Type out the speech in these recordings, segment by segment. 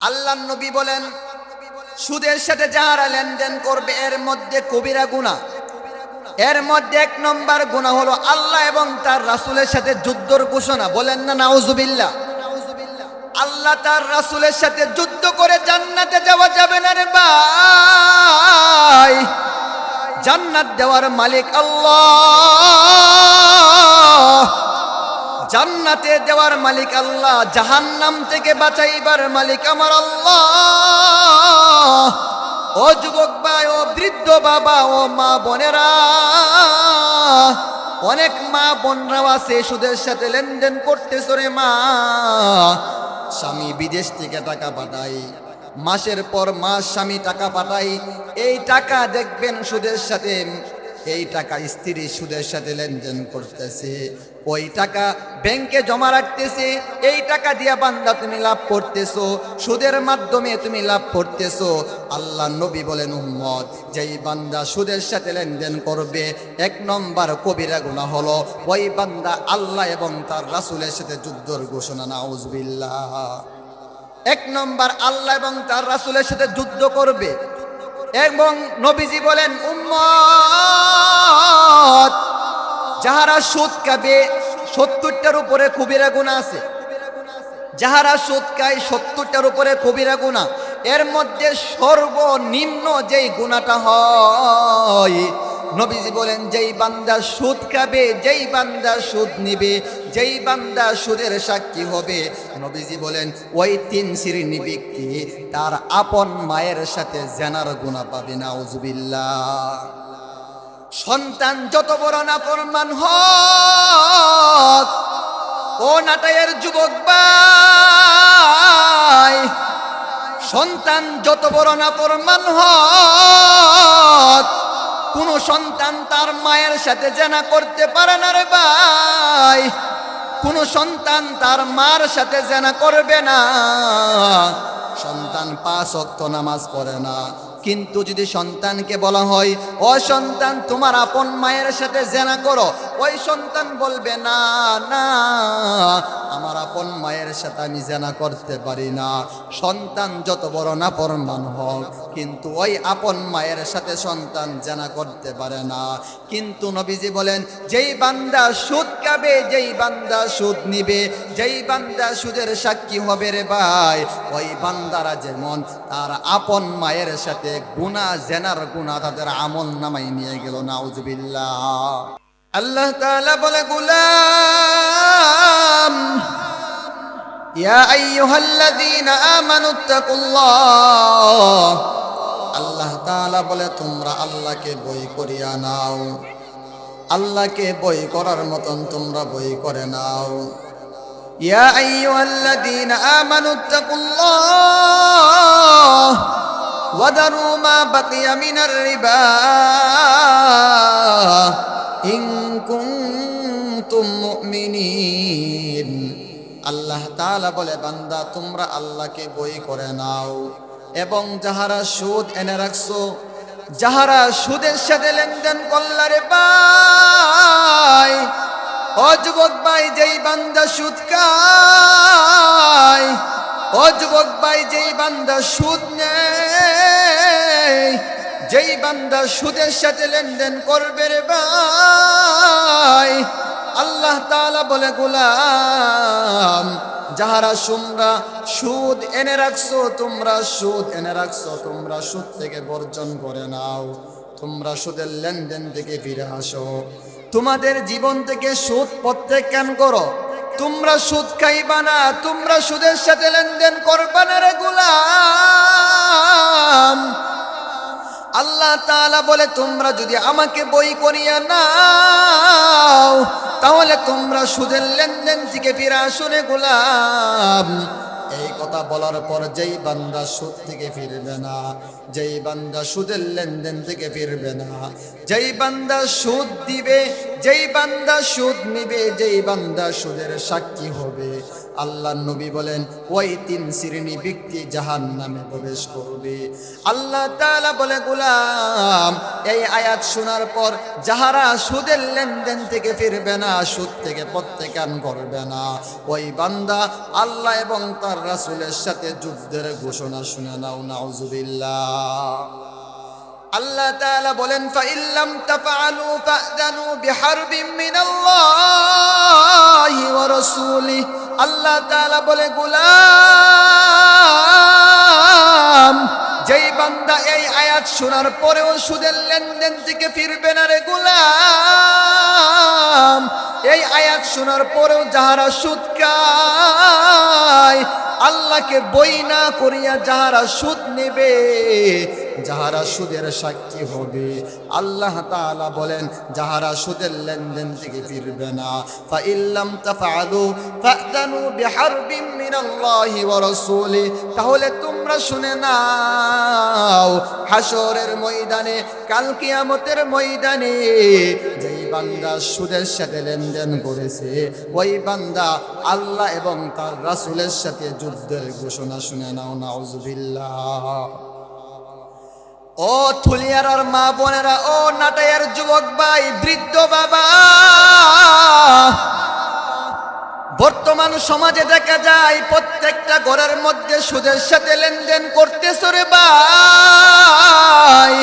আল্লাহ নবী বলেন, সুদের সাথে যারা লেনদেন করবে, এর মধ্যে কবিরা গুণা এর মধ্যে এক নম্বর গুণা হলো আল্লাহ এবং তার রাসূলের সাথে যুদ্ধর ঘোষণা। বলেন না, নাউজুবিল্লাহ। আল্লাহ তার রাসূলের সাথে যুদ্ধ করে জান্নাতে যাওয়া যাবে না রে ভাই। জান্নাত দেওয়ার মালিক আল্লাহ। জান্নাতে দেওয়ার মালিক আল্লাহ, জাহান্নাম থেকে বাঁচাইবার মালিক আমার আল্লাহ। ও যুবক ভাই, ও বৃদ্ধ বাবা, ও মা বোনেরা, অনেক মা বোনরাও আছে, সুদের সাথে লেনদেন করতেছ রে মা। স্বামী বিদেশ থেকে টাকা পাঠাই মাসের পর মাস স্বামী টাকা পাঠাই এই টাকা দেখবেন সুদের সাথে, এই টাকা স্ত্রী সুদের সাথে লেনদেন করতেছে। ওই টাকা ব্যাংকে জমা রাখতেছে, এই টাকা দিয়া বান্দা তুমি লাভ করতেছো, সুদের মাধ্যমে তুমি লাভ করতেছো। আল্লাহ নবী বলেন, উম্মত, যেই বান্দা সুদের সাথে লেনদেন করবে, এক নম্বর কবিরা গুণা হলো, ওই বান্দা আল্লাহ এবং তার রাসূলের সাথে যুদ্ধর ঘোষণা, নাউজবিল্লাহ। এক নম্বর আল্লাহ এবং তার রাসূলের সাথে যুদ্ধ করবে। এবং নবীজি বলেন, উম্মত যাহারা সুদ খাবে, সত্তরটার উপরে কবিরা গুণা আছে। যাহারা সুদ খায়, সত্তরটার উপরে কবিরা গুণা এর মধ্যে সর্বনিম্ন যেই গুণাটা হয়, নবীজি বলেন, যেই বান্দা সুদ খাবে, যেই বান্দা সুদ নিবে, যেই বান্দা সুদের সাক্ষী হবে, নবীজি বলেন, ওই তিন শ্রেণি ব্যক্তি তার আপন মায়ের সাথে জেনার গুণা পাবে না উজবিল্লাহ সন্তান যত বড় না প্রমাণ ও নাটাইয়ের যুবক ভাই, সন্তান যত বড় না প্রমাণ কোন সন্তান তার মায়ের সাথে জেনা করতে পারে না রে ভাই, কোন সন্তান তার মার সাথে জেনা করবে না, সন্তান পাঁচ অক্ত নামাজ পড়ে না। কিন্তু যদি সন্তানকে বলা হয়, ও সন্তান, তোমার আপন মায়ের সাথে জেনা করো। ওই সন্তান বলবে, না না, আমার আপন মায়ের সাথে আমি জেনা করতে পারি না। সন্তান যত বড় না পরমান হোক, কিন্তু ওই আপন মায়ের সাথে সন্তান জেনা করতে পারে না। কিন্তু নবীজি বলেন, যেই বান্দা সুদ খাবে, যেই বান্দা সুদ নিবে, যেই বান্দা সুদের সাক্ষী হবে রে ভাই, ওই বান্দারা যেমন তার আপন মায়ের সাথে গুণা জেনার গুণা তাদের আমল নামাই নিয়ে গেল, নাউজবিল্লাহ। আল্লাহ তাআলা বলে, গুলাম, ইয়া আইয়ুহাল্লাযীনা আমানুত্তাকুল্লাহ আল্লাহ তাআলা বলে, তোমরা আল্লাহকে বই করিয়া নাও। আল্লাহকে বই করার মতন তোমরা বই করে নাও। ইয়া আইয়ুহাল্লাযীনা আমানুত্তাকুল্লাহ وذروا ما بقي من الربا إن كنتم مؤمنين আল্লাহ তাআলা বলে বান্দা তোমরা আল্লাহকে বই করে নাও এবং যাহারা সুদ এনে রাখছো যাহারা সুদের সাথে লেনদেন করলারে ভাই ও যুবক ভাই যেই বান্দা সুদ খায় ও যুবক ভাই যেই বান্দা সুদ নেই যেই বান্দা সুদের সাথে লেনদেন করবে রে ভাই, আল্লাহ তাআলা বলে, গোলাম, যাহারা তোমরা সুদ এনে রাখছো, তোমরা সুদ এনে রাখছো, তোমরা সুদ থেকে বর্জন করে নাও, তোমরা সুদের লেনদেন থেকে ফিরে আসো। তোমাদের জীবন থেকে সুদ প্রত্যাখ্যান করো? তোমরা সুদ খাইবা না, তোমরা সুদের সাথে লেনদেন করবা না রে গুলাম। আল্লাহ তালা বলে, তোমরা যদি আমাকে বই করিয়া নাও, তাহলে তোমরা সুদের লেনদেন থেকে ফিরা শুনে গোলাম। এই কথা বলার পর যেই বান্দা সুদ থেকে ফিরবে না, যেই বান্দা সুদের লেনদেন থেকে ফিরবে না, যেই বান্দা সুদ দিবে, যেই বান্দা সুদ নিবে, যেই বান্দা সুদের সাক্ষী হবে। আল্লাহ নবী বলেন, ওই তিন শ্রেণি ব্যক্তি জাহান নামে প্রবেশ করবে। আল্লাহ তাআলা বলে, গোলাম এই আয়াত শোনার পর যাহারা সুদের লেনদেন থেকে ফিরবে না, সুদ থেকে প্রত্যাখ্যান করবে না। ওই বান্দা আল্লাহ এবং তার রাসূলের সাথে যুদ্ধের ঘোষণা শুনে নাও, নাউজুবিল্লাহ। আল্লাহ তাআলা বলেন, ফাইল্লাম তাফআলু ফাদানু বিহারবিন মিনাল্লাহি ওয়া রাসূলি আল্লাহ তাআলা বলে, গোলাম যেই বান্দা এই আয়াত শোনার পরেও সুদের লেনদেন থেকে ফিরবে না রে গুলাম। এই আয়াত শোনার পরেও যাহারা সুদ খায়, আল্লাহকে বই না করিয়া যাহারা সুদ নেবে যাহারা সুদের সাক্ষী হবে, আল্লাহ তাআলা বলেন, যাহারা সুদের লেনদেন থেকে ফিরবে না। তাহলে তোমরা শুনে নাও হাসরের ময়দানে, কাল কিয়ামতের ময়দানে, যেই বান্দা সুদের সাথে লেনদেন করেছে, ওই বান্দা আল্লাহ এবং তার রাসূলের সাথে যুদ্ধের ঘোষণা শুনে নাও, নাউজুবিল্লাহ। ও থুলিয়ার মা বোনেরা, ও নাটাইয়ার যুবক ভাই, বৃদ্ধ বাবা। বর্তমান সমাজে দেখা যায়, প্রত্যেকটা ঘরের মধ্যে সুদের সাথে লেনদেন করতেছে রে ভাই।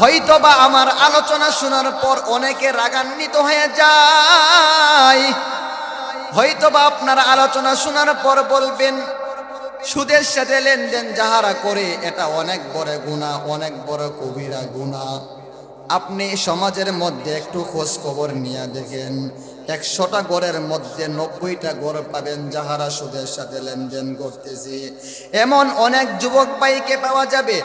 হয়তো বা আমার আলোচনা শোনার পর অনেকে রাগান্বিত হয়ে যায়। হয়তো বা আপনার আলোচনা শোনার পর বলবেন সুদের সাথে লেনদেন যাহারা করে, এটা অনেক বড় গুণা, অনেক বড় কবিরা গুণা। আপনি সমাজের মধ্যে একটু খোঁজ খবর নিয়ে দেখেন। একশোটা গড়ের মধ্যে নব্বইটা গড় পাবেন যাহারা সুদের সাথে লেনদেন করতেছে। এমন অনেক যুবক ভাইকে পাওয়া যাবে,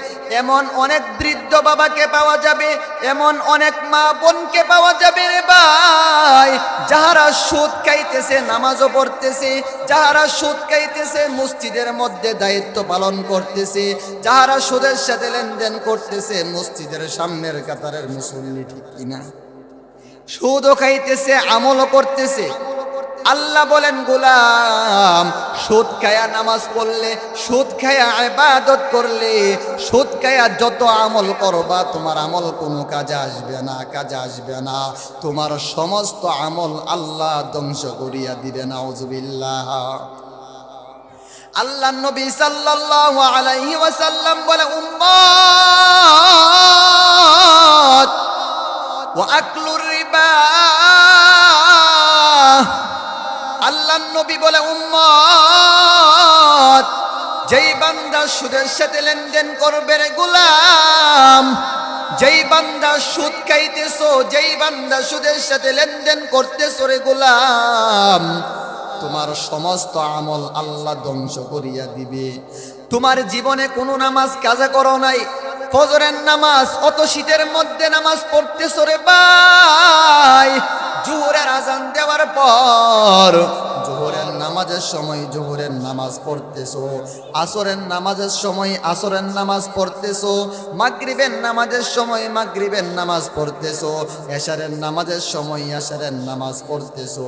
এমন অনেক বৃদ্ধ বাবাকে পাওয়া যাবে, এমন অনেক মা বোনকে পাওয়া যাবে রে ভাই। যাহারা সুদ খাইতেছে, নামাজও পড়তেছে, যাহারা সুদ খাইতেছে, মসজিদের মধ্যে দায়িত্ব পালন করতেছে, যাহারা সুদের সাথে লেনদেন করতেছে, মসজিদের সামনের কাতারের মুসল্লি ঠিক কিনা? সুদও খাইতেছে, আমলও করতেছে। আল্লাহ বলেন, গোলাম, সুদ খায়া নামাজ পড়লে, সুদ খায়া আবাদত করলে, সুদ খায়া যত আমল করবা, তোমার আমল কোনো কাজে আসবে না, কাজে আসবে না। তোমার সমস্ত আমল আল্লাহ ধ্বংস করিয়া দিবে না উজবিল্লাহ আল্লাহ নবী সাল্লাল্লাহু আলাইহি ওয়াসাল্লাম বলে, উম্মত, ওয়া আকলুর নবী বলে, উম্মত, যেই বান্দা সুদের সাথে লেনদেন করবে রে গোলাম, যেই বান্দা সুদ খাইতেছো, যেই বান্দা সুদের সাথে লেনদেন করতেছো রে গোলাম, তোমার সমস্ত আমল আল্লাহ ধ্বংস করিয়া দিবে। তোমার জীবনে কোনো নামাজ কাজা করো নাই, ফজরের নামাজ, অত শীতের মধ্যে নামাজ পড়তেছ রে ভাই, জোহরের আজান দেওয়ার পর নামাজের সময় জোহরের নামাজ পড়তেছো, আসরের নামাজের সময় আসরের নামাজ পড়তেছো, মাগরিবের নামাজের সময় মাগরিবের নামাজ পড়তেছো, এশারের নামাজের সময় এশারের নামাজ পড়তেছো।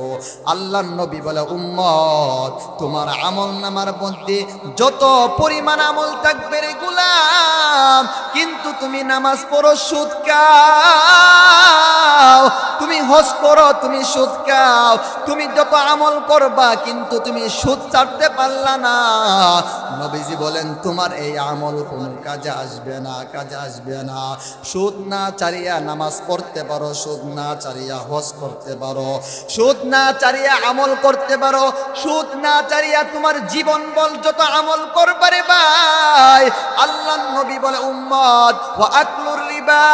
আল্লাহ নবী বলে, উম্মত, তোমার আমল নামার মধ্যে যত পরিমাণ আমল থাকবে রে গুলাম, কিন্তু তুমি নামাজ পড়ো সুদ খাও তুমি হজ করো, তুমি সুদ খাও। তুমি যত আমল করবা, কিন্তু তুমি সুদ ছাড়তে পারলা না। নবীজি বলেন, তোমার এই আমল কোনো কাজে আসবে না, কাজে আসবে না। সুদ না চারিয়া নামাজ পড়তে পারো, সুদ না চারিয়া হজ করতে পারো। সুদ না চারিয়া আমল করতে পারো, সুদ না চারিয়া তোমার জীবন বল যত আমল করবারে ভাই। আল্লাহ নবী বলে, উম্মত ও আকলুর রিবা।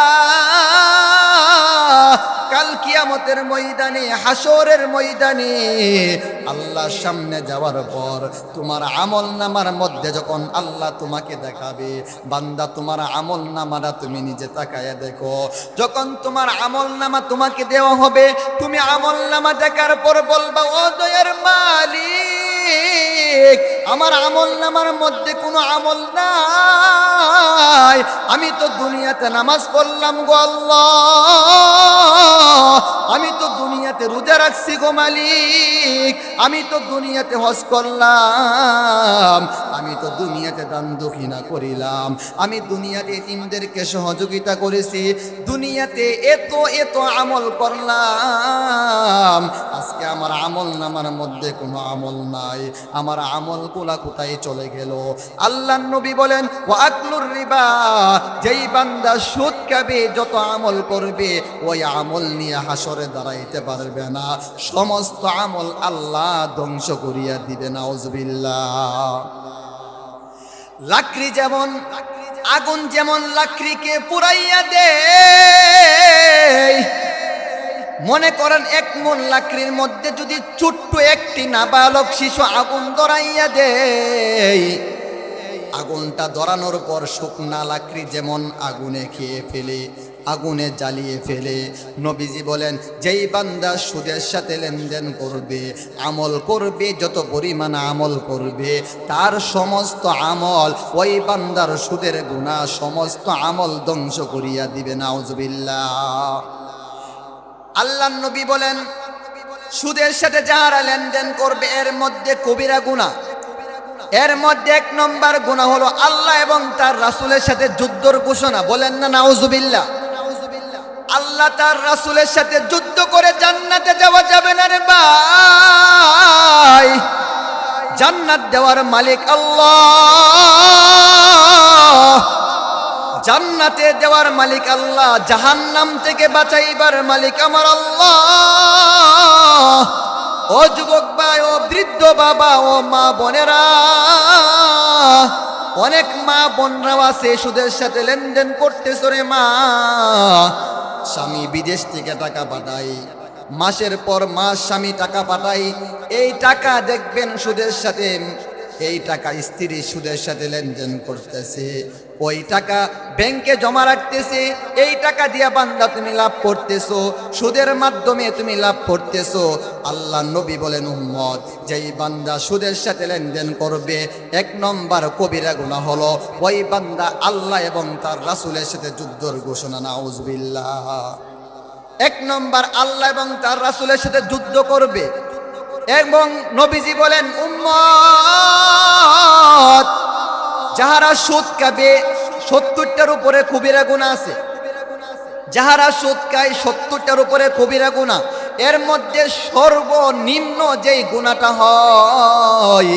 কাল কিয়ামতের ময়দানে হাসরের ময়দানে আল্লাহর সামনে যাওয়ার পর তোমার আমল নামার মধ্যে যখন আল্লাহ তোমাকে দেখাবে, বান্দা তোমার আমল নামারা তুমি নিজে তাকায় দেখো। যখন তোমার আমল নামা তোমাকে দেওয়া হবে, তুমি আমল নামা দেখার পর বলবা, ও দয়ার মালিক আমার আমল নামার মধ্যে কোনো আমল নাই। আমি তো দুনিয়াতে নামাজ পড়লাম গো আমি তো দুনিয়াতে রোজা রাখছি গো মালিক। আমি তো দুনিয়াতে হজ করলাম। আমি তো দুনিয়াতে দান দক্ষিণা করিলাম। আমি দুনিয়াতে তিনদেরকে সহযোগিতা করেছি। দুনিয়াতে এত এত আমল করলাম। আজকে আমার আমল নামার মধ্যে কোনো আমল নাই। আমার আমল কোলা কোথায় চলে গেল। আল্লাহ নবী বলেন ও আকলুর রিবা, যেই বান্দা সুদ খাবে, যত আমল করবে, ওই আমল নিয়ে হাসরে দাঁড়াইতে পারবে না। সমস্ত আমল আল্লাহ ধ্বংস করিয়া দিবে না ওজবিল্লাহ লাকড়ি যেমন, আগুন যেমন লাকড়িকে পুরাইয়া দেয় মনে করেন এক মন লাকড়ির মধ্যে যদি ছোট্ট একটি নাবালক শিশু আগুন ধরাইয়া দেয়, আগুনটা ধরানোর পর শুকনা লাকড়ি যেমন আগুনে খেয়ে ফেলে, আগুনে জ্বালিয়ে ফেলে। নবীজি বলেন, যেই বান্দা সুদের সাথে লেনদেন করবে, আমল করবে, যত পরিমাণ আমল করবে, তার সমস্ত আমল ওই বান্দার সুদের গুণা সমস্ত আমল ধ্বংস করিয়া দিবে, নাউজবিল্লাহ। আল্লাহ নবী বলেন, সুদের সাথে যারা লেনদেন করবে, এর মধ্যে কবিরা গুণা এর মধ্যে এক নম্বর গুণা হলো আল্লাহ এবং তার রাসুলের সাথে যুদ্ধর ঘোষণা। বলেন না, নাউজুবিল্লাহ। আল্লাহ তার রাসুলের সাথে যুদ্ধ করে জান্নাতে যাওয়া যাবে না রে ভাই। জান্নাত দেওয়ার মালিক আল্লাহ। জান্নাতে দেওয়ার মালিক আল্লাহ, জাহান্নাম থেকে বাঁচাইবার মালিক আমার আল্লাহ। ও যুবক ভাই, ও বৃদ্ধ বাবা, ও মা বোনেরা, অনেক মা বোনরাও আছে, সুদের সাথে লেনদেন করতেছ রে মা। স্বামী বিদেশ থেকে টাকা পাঠাই মাসের পর মাস স্বামী টাকা পাঠাই এই টাকা দেখবেন সুদের সাথে, এই টাকা স্ত্রী সুদের সাথে লেনদেন করতেছে। ওই টাকা ব্যাংকে জমা রাখতেছে, এই টাকা দিয়া বান্দা তুমি লাভ করতেছো, সুদের মাধ্যমে তুমি লাভ করতেছো। আল্লাহ নবী বলেন, উম্মত, যেই বান্দা সুদের সাথে লেনদেন করবে, এক নম্বর কবিরা গুণা হলো, ওই বান্দা আল্লাহ এবং তার রাসুলের সাথে যুদ্ধর ঘোষণা, নাউজবিল্লাহ। এক নম্বর আল্লাহ এবং তার রাসুলের সাথে যুদ্ধ করবে। এবং নবীজি বলেন, উম্মত যাহারা সুদ খাবে, সত্তরটার উপরে কবিরা গুণা আছে। যাহারা সুদ খায়, সত্তরটার উপরে কবিরা গুণা এর মধ্যে সর্বনিম্ন যেই গুণাটা হয়,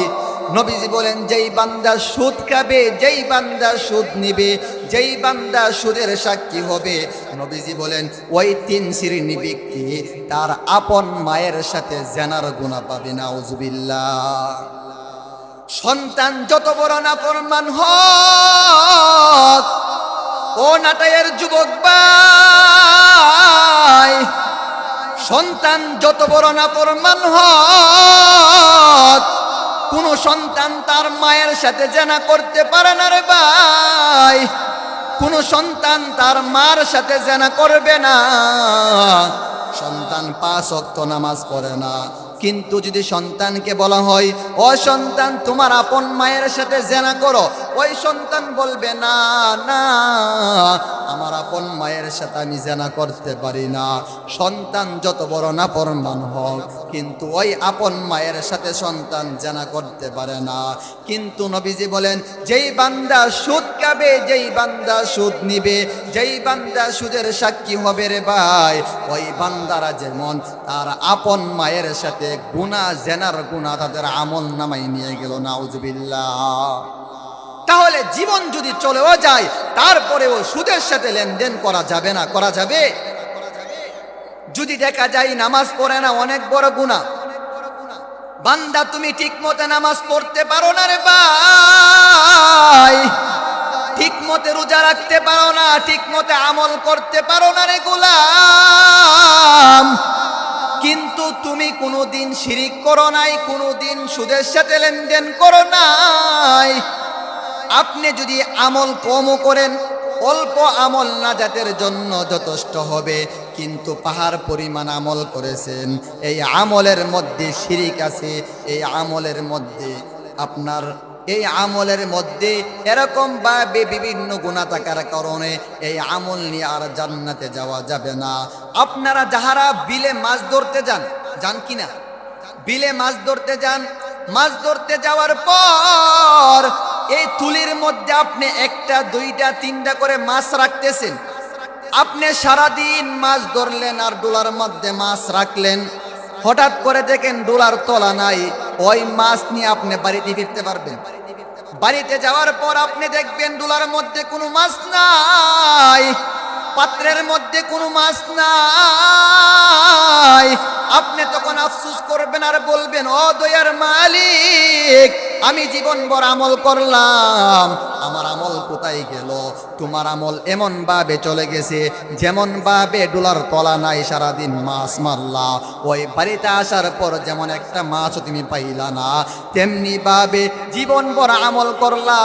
নবীজি বলেন, যেই বান্দা সুদ খাবে, যেই বান্দা সুদ নিবে, যেই বান্দা সুদের সাক্ষী হবে, নবীজি বলেন, ওই তিন শ্রেণি ব্যক্তি তার আপন মায়ের সাথে জেনার গুণা পাবে না উজবিল্লাহ সন্তান যত বড় না প্রমাণ ও যুবক ভাই, সন্তান যত বড় না প্রমাণ কোন সন্তান তার মায়ের সাথে জানা করতে পারে না রে ভাই। কোন সন্তান তার মার সাথে জেনা করবে না। সন্তান পাঁচ অক্ত নামাজ পড়ে না। কিন্তু যদি সন্তানকে বলা হয়, ও সন্তান, তোমার আপন মায়ের সাথে জেনা করো। ওই সন্তান বলবে, না না, আমার আপন মায়ের সাথে আমি জেনা করতে পারি না। সন্তান যত বড় না পরমান হোক কিন্তু ওই আপন মায়ের সাথে সন্তান জেনা করতে পারে না। কিন্তু নবীজি বলেন, যেই বান্দা সুদ খাবে, যেই বান্দা সুদ নিবে, যেই বান্দা সুদের সাক্ষী হবে রে ভাই, ওই বান্দারা যেমন তার আপন মায়ের সাথে গুণা জেনার গুণা তাদের আমল নামাই নিয়ে গেল, নাউজবিল্লাহ। তাহলে জীবন যদি চলেও যায়, তারপরেও সুদের সাথে লেনদেন করা যাবে না, করা যাবে? যদি দেখা যায় নামাজ পড়ে না, অনেক বড় গুণা বান্দা, তুমি ঠিক মতো নামাজ পড়তে পারো না রে ভাই। ঠিক মতে রোজা রাখতে পারো না ঠিক মতে আমল করতে পারো না রে গোলাম। কিন্তু তুমি কোনোদিন শিরিক করো নাই, কোনোদিন সুদের সাথে লেনদেন করো নাই। আপনি যদি আমল কমও করেন, অল্প আমল নাজাতের জন্য যথেষ্ট হবে। কিন্তু পাহাড় পরিমাণ আমল করেছেন। এই আমলের মধ্যে শিরিক আছে, এই আমলের মধ্যে আপনার, এই আমলের মধ্যে এরকম ভাবে বিভিন্ন গুণা থাকার কারণে এই আমল নিয়ে আর জান্নাতে যাওয়া যাবে না। আপনারা যাহারা বিলে মাছ ধরতে যান যান কিনা? বিলে মাছ ধরতে যান, মাছ ধরতে যাওয়ার পর এই তুলির মধ্যে আপনি একটা, দুইটা, তিনটা করে মাছ রাখতেছেন। আপনি সারাদিন মাছ ধরলেন আর ডোলার মধ্যে মাছ রাখলেন। হঠাৎ করে দেখেন ডোলার তলা নাই। ওই মাছ নিয়ে আপনি বাড়িতে ফিরতে পারবেন। বাড়িতে যাওয়ার পর আপনি দেখবেন ডোলার মধ্যে কোনো মাছ নাই। পাত্রের মধ্যে কোনো মাছ নাই। আপনি তখন আফসুস করবেন আর বলবেন, ও দয়ার মালিক, আমি জীবন ভর আমল করলাম। আমার আমল কোথায় গেল? তোমার আমল এমন ভাবে চলে গেছে যেমন ভাবে ডোলার তলা নাই, সারাদিন মাছ মারলা। ওই বাড়িতে আসার পর যেমন একটা মাছও তুমি পাইলা না তেমনি ভাবে জীবন ভর আমল করলা,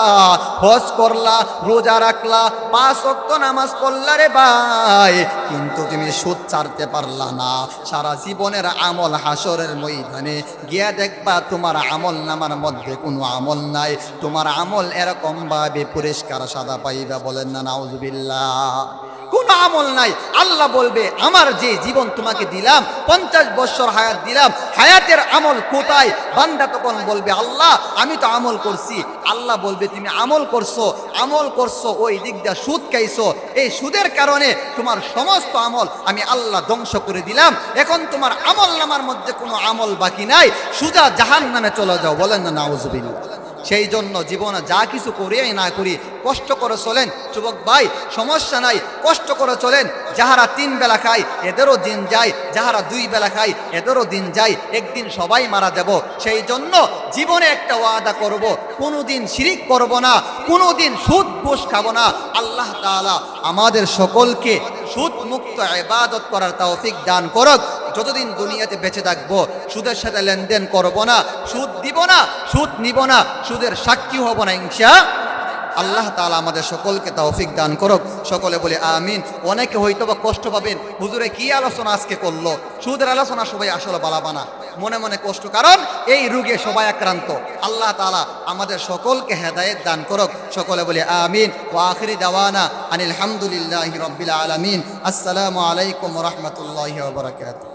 হজ করলা, রোজা রাখলা, পাঁচ অক্ত নামাজ পড়লা রে ভাই। কিন্তু তুমি সুদ ছাড়তে পারলা না। সারা জীবনের আমল হাসরের ময়দানে। গিয়া দেখবা তোমার আমল নামার মধ্যে কোনো আমল নাই। তোমার আমল এরকম ভাবে পরিষ্কার সাদা পাইবা বলেন না, নাউজুবিল্লাহ। কোনো আমল নাই। আল্লাহ বলবে, আমার যে জীবন তোমাকে দিলাম, পঞ্চাশ বছর হায়াত দিলাম, হায়াতের আমল কোথায়? বান্দা তখন বলবে, আল্লাহ, আমি তো আমল করছি। আল্লাহ বলবে, তুমি আমল করছ আমল করছ, ওই দিক দিয়ে সুদ খাইছো। এই সুদের কারণে তোমার সমস্ত আমল আমি আল্লাহ ধ্বংস করে দিলাম। এখন তোমার আমল নামার মধ্যে কোনো আমল বাকি নাই। সুজা জাহান নামে চলে যাও, বলেন না, নাউজুবিল্লাহ। সেই জন্য জীবনে যা কিছু করি না করি, কষ্ট করে চলেন। যুবক ভাই, সমস্যা নাই, কষ্ট করে চলেন। যাহারা তিন বেলা খায়, এদেরও দিন যায়। যাহারা দুই বেলা খায়, এদেরও দিন যায়। একদিন সবাই মারা যাব। সেই জন্য জীবনে একটা ওয়াদা করব, কোনোদিন শিরিক করব না, কোনোদিন সুদ ঘুষ খাব না। আল্লাহ তাআলা আমাদের সকলকে সুদ মুক্ত ইবাদত করার তৌফিক দান করক। যতদিন দুনিয়াতে বেঁচে থাকব, সুদের সাথে লেনদেন করব না, সুদ দিব না, সুদ নিব না, সুদের সাক্ষী হব না, ইনশা আল্লাহ তাআলা আমাদের সকলকে তৌফিক দান করুক। সকলে বলে আমিন। অনেকে হয়তো বা কষ্ট পাবেন। হুজুরে কি আলোচনা আজকে করল? সুদের আলোচনা সবাই আসলে বালাবা না। মনে মনে কষ্ট, কারণ এই রোগে সবাই আক্রান্ত। আল্লাহ তাআলা আমাদের সকলকে হেদায়েত দান করুক। সকলে বলে আমিন। ও আখিরি দাওয়ানা আনিল হামদুলিল্লাহি রাব্বিল আলামিন। আসসালামু আলাইকুম রাহমাতুল্লাহি ওয়া বারাকাতুহু।